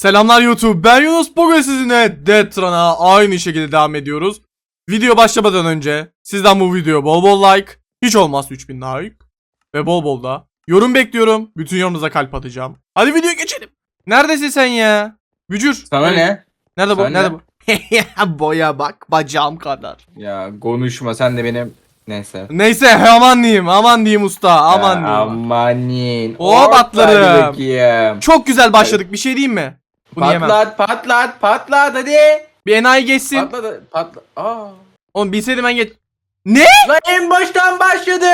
Selamlar YouTube. Ben Yunus. Bugün sizinle Death Run'a aynı şekilde devam ediyoruz. Video başlamadan önce sizden bu videoya bol bol like, hiç olmazsa 3000 like ve bol bol da yorum bekliyorum. Bütün yorumunuza kalp atacağım. Hadi videoya geçelim. Neredesin sen ya? Bücür. Sana ne? Nerede bu? Sen Nerede ne? bu? Boya bak bacağım kadar. Ya konuşma sen de benim neyse. Neyse aman diyeyim aman diyeyim usta aman diyeyim. Amanin. Hop, atlarım. Çok güzel başladık bir şey diyeyim mi? Bunu yemem. Patlat patlat patlat hadi. Bir enayi geçsin. Patlat patlat. Aa. Oğlum bilseydim ben geç. Ne? Lan en baştan başladı.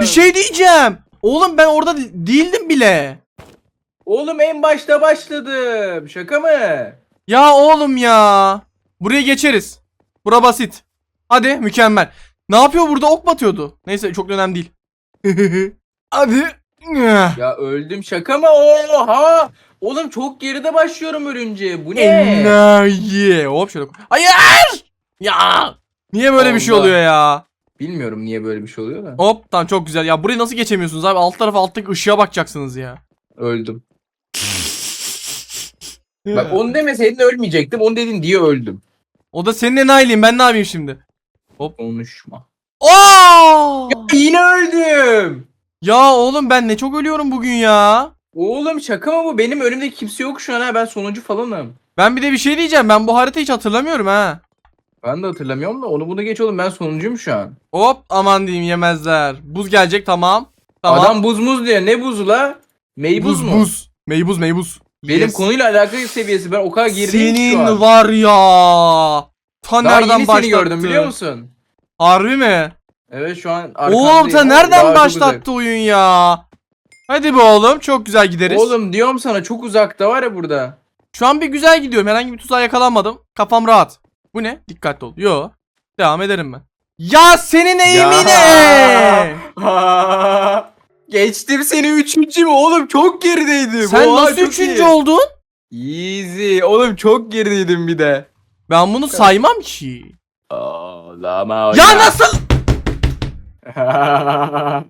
Bir şey diyeceğim. Oğlum ben orada de- değildim bile. Oğlum en başta başladım. Şaka mı? Ya oğlum ya. Buraya geçeriz. Bura basit. Hadi mükemmel. Ne yapıyor burada ok mu atıyordu? Neyse çok önemli değil. Hadi. Ya öldüm şaka mı? Oha. Oğlum çok geride başlıyorum ölünce. Bu ne? Enayi. Hop şöyle. Hayır. Ya. Niye böyle bir şey Allah. oluyor ya? Bilmiyorum niye böyle bir şey oluyor da. Hop tamam çok güzel. Ya burayı nasıl geçemiyorsunuz abi? Alt tarafa alttaki ışığa bakacaksınız ya. Öldüm. Bak onu demeseydin ölmeyecektim. Onu dedin diye öldüm. O da senin enayiliğin. Ben ne yapayım şimdi? Konuşma. Oo! Ya yine öldüm. Ya oğlum ben ne çok ölüyorum bugün ya. Oğlum şaka mı bu? Benim önümde kimse yok şu an ha. Ben sonuncu falanım. Ben bir de bir şey diyeceğim. Ben bu haritayı hiç hatırlamıyorum ha. Ben de hatırlamıyorum da onu bunu geç oğlum. Ben sonuncuyum şu an. Hop aman diyeyim yemezler. Buz gelecek tamam. Tamam. Adam buz muz diyor. Ne buzu la? Meybuz buz mu? buz. Meybuz meybuz. Benim Yes. konuyla alakalı seviyesi. Ben o kadar gerideyim ki şu Senin an. var ya. Ta Daha nereden yeni başlattı? seni gördüm biliyor musun? Harbi mi? Evet şu an Oğlum arkandayım ama nereden daha çok başlattı oyun ya? Hadi be oğlum çok güzel gideriz. Oğlum diyorum sana çok uzakta var ya burada. Şu an bir güzel gidiyorum. Herhangi bir tuzağa yakalanmadım. Kafam rahat. Bu ne? Dikkatli ol. Yo. Devam ederim ben. Ya senin eğimine. Geçtim seni üçüncü mü oğlum çok gerideydim. Sen Oha, nasıl çok üçüncü iyi. oldun? Easy oğlum çok gerideydim bir de. Ben bunu saymam ki. Ağlama Ya nasıl?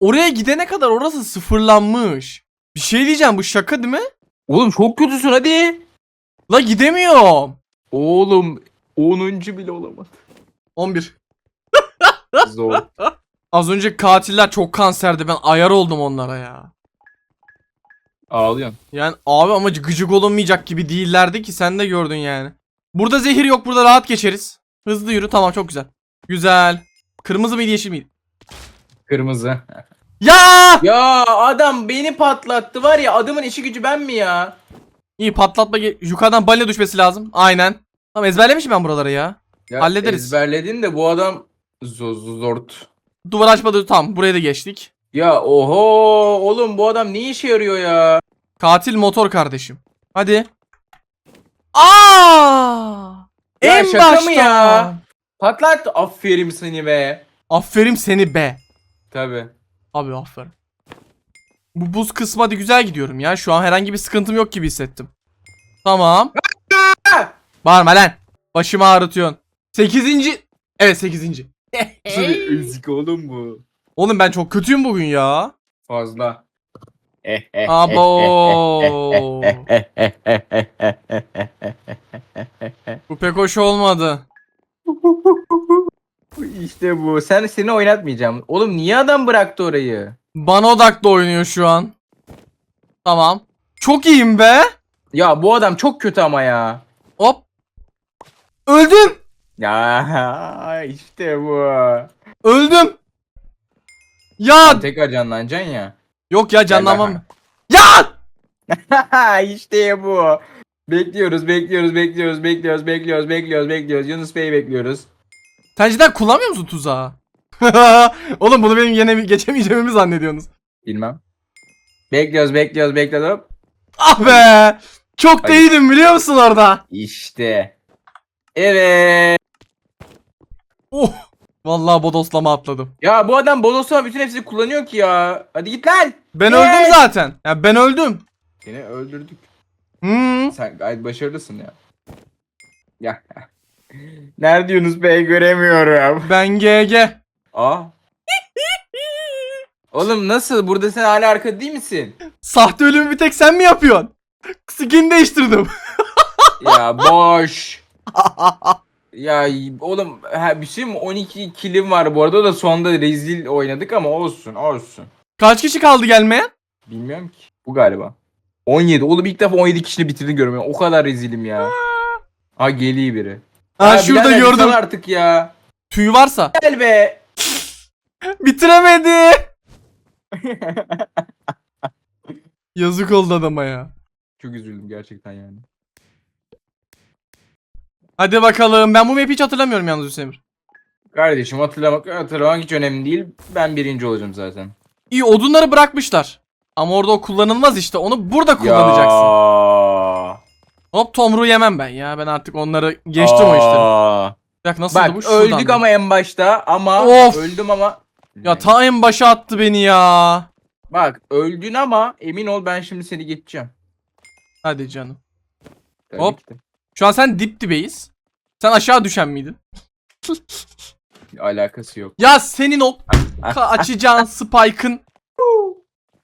Oraya gidene kadar orası sıfırlanmış. Bir şey diyeceğim bu şaka değil mi? Oğlum çok kötüsün hadi. La gidemiyorum. Oğlum 10. bile olamadı. 11. Zor. Az önce katiller çok kanserdi. Ben ayar oldum onlara ya. Ağlıyorsun. Yani abi ama gıcık olunmayacak gibi değillerdi ki sen de gördün yani. Burada zehir yok burada rahat geçeriz. Hızlı yürü tamam çok güzel. Güzel. Kırmızı mıydı yeşil miydi? Kırmızı. Ya! Ya adam beni patlattı var ya adamın işi gücü ben mi ya? İyi patlatma ge- yukarıdan balya düşmesi lazım. Aynen. Tamam ezberlemişim ben buraları ya. ya Hallederiz. Ezberledin de bu adam zo- zort. Duvar açmadı tamam buraya da geçtik. Ya oho oğlum bu adam ne işe yarıyor ya? Katil motor kardeşim. Hadi. Aa! Ya en şaka mı başta. ya? Patlat aferin seni be. Aferin seni be. Tabi. Abi aferin. Bu buz kısmı hadi güzel gidiyorum ya. Şu an herhangi bir sıkıntım yok gibi hissettim. Tamam. Bağırma lan. Başımı ağrıtıyorsun. Sekizinci. Evet sekizinci. Ezik oğlum bu. Oğlum ben çok kötüyüm bugün ya. Fazla. Abo. Bu pek hoş olmadı. İşte bu. Sen seni oynatmayacağım. Oğlum niye adam bıraktı orayı? Bana odaklı oynuyor şu an. Tamam. Çok iyiyim be. Ya bu adam çok kötü ama ya. Hop. Öldüm. Ya işte bu. Öldüm. Ya Tekrar canlanacaksın ya. yok ya canlanmam. Ya işte bu. Bekliyoruz, bekliyoruz, bekliyoruz, bekliyoruz, bekliyoruz, bekliyoruz, bekliyoruz. Yunus Bey'i bekliyoruz. Sen cidden kullanmıyor musun tuzağı? Oğlum bunu benim yine geçemeyeceğimi mi zannediyorsunuz? Bilmem. Bekliyoruz, bekliyoruz, bekliyoruz. Hop. Ah be! Çok Hadi. iyiydim biliyor musun orada? İşte. Evet. Oh! Vallahi bodoslama atladım. Ya bu adam Bodos'a bütün hepsini kullanıyor ki ya. Hadi git lan. Ben Evet. öldüm zaten. Ya ben öldüm. Seni öldürdük. Hmm. Sen gayet başarılısın ya. Ya. Nerede Yunus Bey göremiyorum. Ben GG. Aa. Oğlum nasıl? Burada sen hala arkada değil misin? Sahte ölümü bir tek sen mi yapıyorsun? Skin değiştirdim. Ya boş. Ya oğlum ha, bir şey mi 12 kilim var bu arada O da sonda rezil oynadık ama olsun olsun. Kaç kişi kaldı gelmeye? Bilmiyorum ki. Bu galiba. 17. Oğlum ilk defa 17 kişini bitirdiğini görüyorum. O kadar rezilim ya. Ha geliyor biri. Ha Ya şurada birader, gördüm. sal artık ya. Tüy varsa. Gel be. Bitiremedi. Yazık oldu adama ya. Çok üzüldüm gerçekten yani. Hadi bakalım. Ben bu map'i hiç hatırlamıyorum yalnız Hüseyin. Kardeşim hatırlamak hatırlamak hiç önemli değil. Ben birinci olacağım zaten. İyi odunları bırakmışlar. Ama orada o kullanılmaz işte. Onu burada kullanacaksın. Ya. Hop tomruğu yemem ben ya. Ben artık onları geçtim o. Aa. Bak nasıldı bu? Bak Şuradan öldük da. ama en başta ama Of. öldüm ama Ya ta en başa attı beni ya. Bak öldün ama emin ol ben şimdi seni geçeceğim. Hadi canım. Tabii Hop. ki de. Şu an sen dip dibeyiz. Sen aşağı düşen miydin? Alakası yok. Ya senin o ka- açacağın spike'ın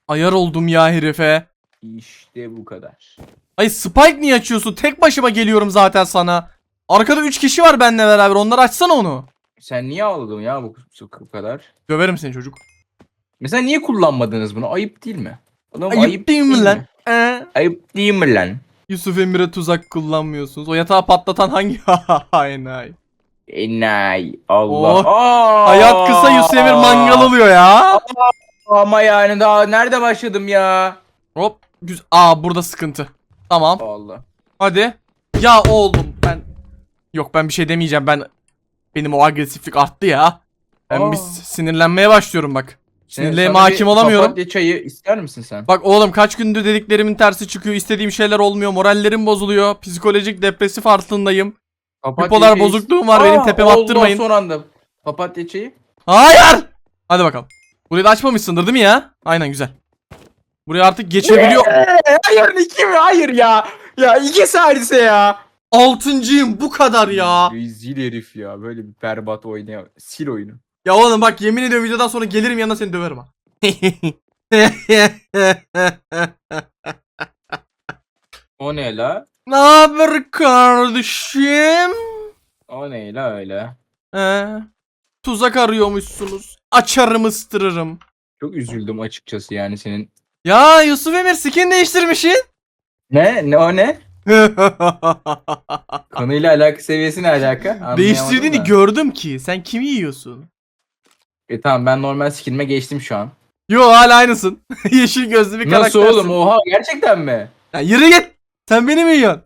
ayar oldum ya herife. İşte bu kadar. Ay Spike niye açıyorsun? Tek başıma geliyorum zaten sana. Arkada 3 kişi var benimle beraber. Onlar açsana onu. Sen niye ağladın ya bu, bu kadar? Döverim seni çocuk. Mesela niye kullanmadınız bunu? Ayıp değil mi? Oğlum, Ayıp, değil mi lan? Ee? Ayıp değil mi lan? Yusuf Emir'e tuzak kullanmıyorsunuz. O yatağı patlatan hangi hainay? Enay. Allah. Oh. Aa! Hayat kısa Yusuf Emir mangal oluyor ya. Ama yani daha nerede başladım ya? Hop. Güzel. Aa burada sıkıntı. Tamam. Allah. Hadi. Ya oğlum ben Yok ben bir şey demeyeceğim. Ben benim o agresiflik arttı ya. Ben Aa. bir sinirlenmeye başlıyorum bak. Sinirlerime hakim olamıyorum. Papatya çayı ister misin sen? Bak oğlum kaç gündür dediklerimin tersi çıkıyor. istediğim şeyler olmuyor. Morallerim bozuluyor. Psikolojik depresif artındayım. Papatya Bipolar çayı- bozukluğum var benim Aa, tepeme Allah, attırmayın. son anda. Papatya çayı. Hayır! Hadi bakalım. Burayı da açmamışsındır değil mi ya? Aynen güzel. Buraya artık geçebiliyor. Hayır iki mi? Hayır ya. Ya iki sadise ya. Altıncıyım bu kadar ya. Rezil herif ya. Böyle bir berbat oynuyor. Sil oyunu. Ya oğlum bak yemin ediyorum videodan sonra gelirim yanına seni döverim ha. O ne la? ne haber kardeşim? O ne la öyle? Ee, tuzak arıyormuşsunuz. Açarım ıstırırım. Çok üzüldüm açıkçası yani senin. Ya Yusuf Emir skin değiştirmişsin. Ne? Ne o ne? Konuyla alaka seviyesi ne alaka? Anlayamadım Değiştirdiğini da. gördüm ki. Sen kimi yiyorsun? E tamam ben normal skinime geçtim şu an. Yo hala aynısın. Yeşil gözlü bir Nasıl karaktersin. oğlum oha gerçekten mi? Ya yürü git. Sen beni mi yiyorsun?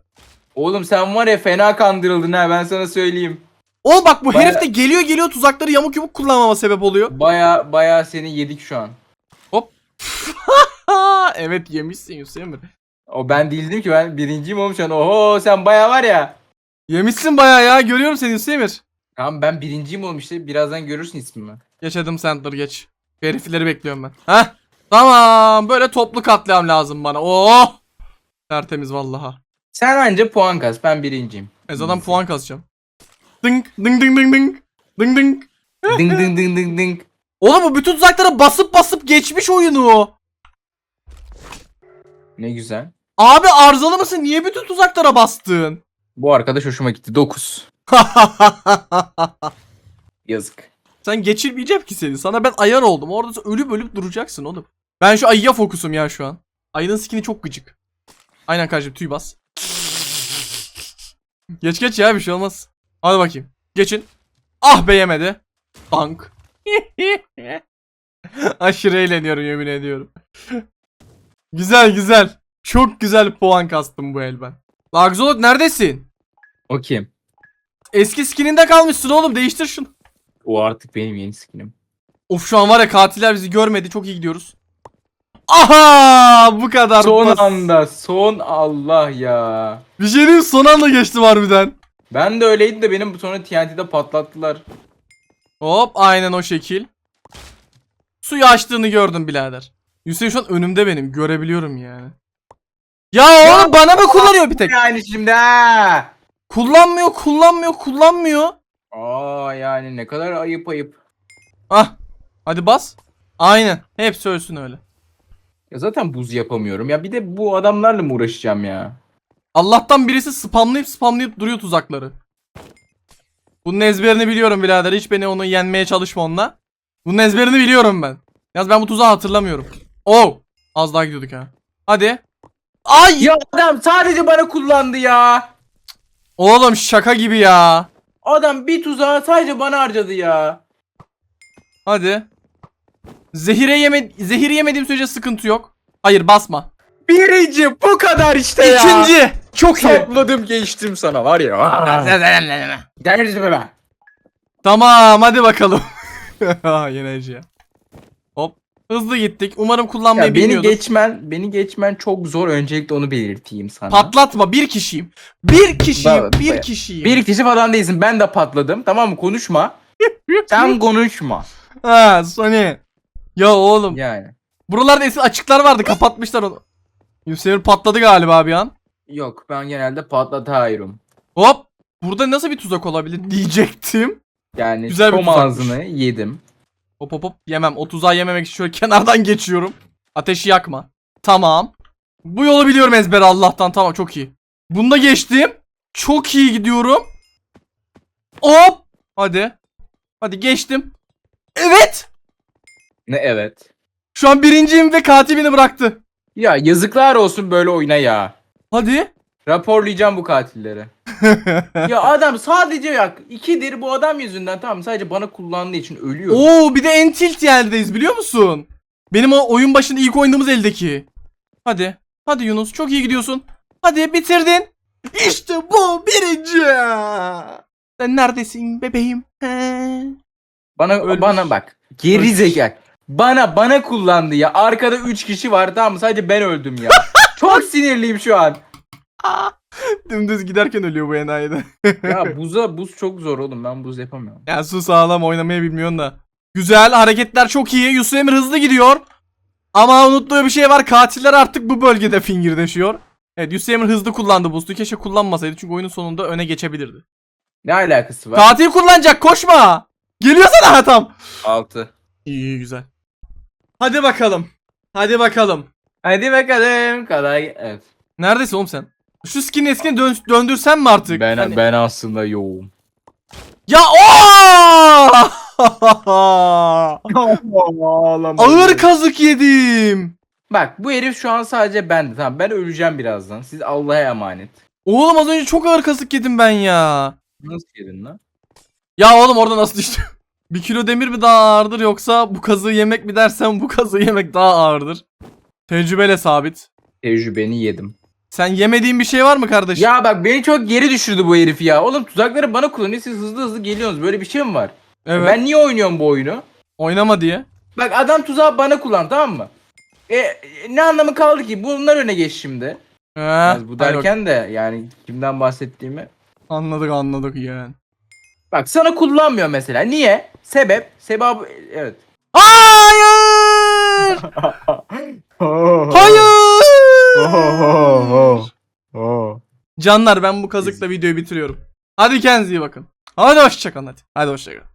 Oğlum sen var ya fena kandırıldın ha ben sana söyleyeyim. Oğlum bak bu Baya- herif de geliyor geliyor tuzakları yamuk yumuk kullanmama sebep oluyor. Baya baya seni yedik şu an. Ha, evet yemişsin Yusuf Emir. O ben değildim ki ben birinciyim oğlum şu an. Oho sen baya var ya. Yemişsin baya ya görüyorum seni Yusuf Emir. Tamam ben birinciyim oğlum işte birazdan görürsün ismimi. Yaşadım center geç. Herifleri bekliyorum ben. Heh. Tamam böyle toplu katliam lazım bana. Oh. Tertemiz vallaha. Sen anca puan kas ben birinciyim. Ezadan puan kasacağım. Ding ding ding ding ding. Ding ding. ding ding ding ding ding. Oğlum bu bütün tuzaklara basıp basıp geçmiş oyunu. Ne güzel. Abi arızalı mısın? Niye bütün tuzaklara bastın? Bu arkadaş hoşuma gitti. 9. Yazık. Sen geçirmeyeceğim ki seni. Sana ben ayar oldum. Orada ölüp ölüp duracaksın oğlum. Ben şu ayıya fokusum ya şu an. Ayının skini çok gıcık. Aynen kardeşim tüy bas. Geç geç ya bir şey olmaz. Hadi bakayım. Geçin. Ah be yemedi. Dank. Aşırı eğleniyorum yemin ediyorum. Güzel güzel. Çok güzel puan kastım bu el ben. Lagzolot neredesin? O kim? Eski skininde kalmışsın oğlum değiştir şunu. O artık benim yeni skinim. Of şu an var ya katiller bizi görmedi. Çok iyi gidiyoruz. Aha bu kadar. Son bas- anda son Allah ya. Bir şey diyeyim son anda geçtim harbiden. Ben de öyleydi de benim sonra TNT'de patlattılar. Hop aynen o şekil. Suyu açtığını gördüm birader. Hüseyin şu an önümde benim. Görebiliyorum yani. Ya oğlum bana mı kullanıyor bir tek? Yani şimdi ha. Kullanmıyor kullanmıyor kullanmıyor. Aa yani ne kadar ayıp ayıp. Ah. Hadi bas. Aynen. Hepsi ölsün öyle. Ya zaten buz yapamıyorum. Ya bir de bu adamlarla mı uğraşacağım ya? Allah'tan birisi spamlayıp spamlayıp duruyor tuzakları. Bunun ezberini biliyorum birader. Hiç beni onu yenmeye çalışma onunla. Bunun ezberini biliyorum ben. Yalnız ben bu tuzağı hatırlamıyorum. Oh! Az daha gidiyorduk ha. Hadi. Ay! Ya adam sadece bana kullandı ya. Oğlum şaka gibi ya. Adam bir tuzağı sadece bana harcadı ya. Hadi. Zehire yeme zehir yemediğim sürece sıkıntı yok. Hayır basma. Birinci bu kadar işte ya. İkinci. Çok iyi. Topladım geçtim sana var ya. Derdim ben. Tamam hadi bakalım. Yine Ece. Hop. Hızlı gittik. Umarım kullanmayı Ya beni bilmiyordur. geçmen, beni geçmen çok zor. Öncelikle onu belirteyim sana. Patlatma bir kişiyim. Bir kişiyim. Ba- bir ba- kişiyim. Bir kişi falan değilsin. Ben de patladım. Tamam mı? Konuşma. Sen konuşma. Ha Sony. Ya oğlum. Yani. Buralarda eski açıklar vardı. Kapatmışlar onu. Yusuf patladı galiba bir an. Yok ben genelde patlatıyorum. Hop. Burada nasıl bir tuzak olabilir diyecektim. Yani Güzel bir tuzakmış. ağzını yedim. Hop hop hop. Yemem. O tuzağı yememek için şöyle kenardan geçiyorum. Ateşi yakma. Tamam. Bu yolu biliyorum ezber Allah'tan. Tamam çok iyi. Bunda geçtim. Çok iyi gidiyorum. Hop. Hadi. Hadi geçtim. Evet. Ne evet. Şu an birinciyim ve katil beni bıraktı. Ya yazıklar olsun böyle oyuna ya. Hadi. Raporlayacağım bu katilleri. ya adam sadece yak ikidir bu adam yüzünden tamam sadece bana kullandığı için ölüyor. Oo bir de en tilt yerdeyiz biliyor musun? Benim o oyun başında ilk oynadığımız eldeki. Hadi. Hadi Yunus çok iyi gidiyorsun. Hadi bitirdin. İşte bu birinci. Sen neredesin bebeğim? He. Bana Ölmüş. bana bak. Geri zekalı. Bana bana kullandı ya. Arkada 3 kişi var tamam mı? Sadece ben öldüm ya. Çok sinirliyim şu an. Dümdüz giderken ölüyor bu enayide. Ya buza buz çok zor oğlum. Ben buz yapamıyorum. ya sus ağlama oynamayı bilmiyorsun da. Güzel hareketler çok iyi. Yusuf Emir hızlı gidiyor. Ama unuttuğu bir şey var. Katiller artık bu bölgede fingirdeşiyor. Evet Yusuf Emir hızlı kullandı boost'u. Keşke kullanmasaydı çünkü oyunun sonunda öne geçebilirdi. Ne alakası var? Katil kullanacak koşma. Geliyor sana tam. 6. İyi iyi güzel. Hadi bakalım. Hadi bakalım. Hadi bakalım. Kolay. Evet. Neredesin oğlum sen? Şu skin eskini dön döndürsen mi artık? Ben Hani- ben aslında yoğum. Ya ooo! Ağır kazık yedim. Bak bu herif şu an sadece bende. Tamam ben öleceğim birazdan. Siz Allah'a emanet. Oğlum az önce çok ağır kazık yedim ben ya. Nasıl yedin lan? Ya oğlum orada nasıl düştü? Bir kilo demir mi daha ağırdır yoksa bu kazığı yemek mi dersen bu kazığı yemek daha ağırdır. Tecrübeyle sabit. Tecrübeni yedim. Sen yemediğin bir şey var mı kardeşim? Ya bak beni çok geri düşürdü bu herif ya. Oğlum tuzakları bana kullanıyor. Siz hızlı hızlı geliyorsunuz. Böyle bir şey mi var? evet. Ben niye oynuyorum bu oyunu? Oynama diye. Bak adam tuzağı bana kullan tamam mı? E, ne anlamı kaldı ki? Bunlar öne geç şimdi. Yalnız bu derken de yani kimden bahsettiğimi. Anladık anladık yani. Bak sana kullanmıyor mesela. Niye? Sebep. Sebabı evet. Hayır! Hayır! Canlar ben bu kazıkla videoyu bitiriyorum. Hadi kendinize iyi bakın. Hadi hoşçakalın hadi. Hadi hoşçakalın.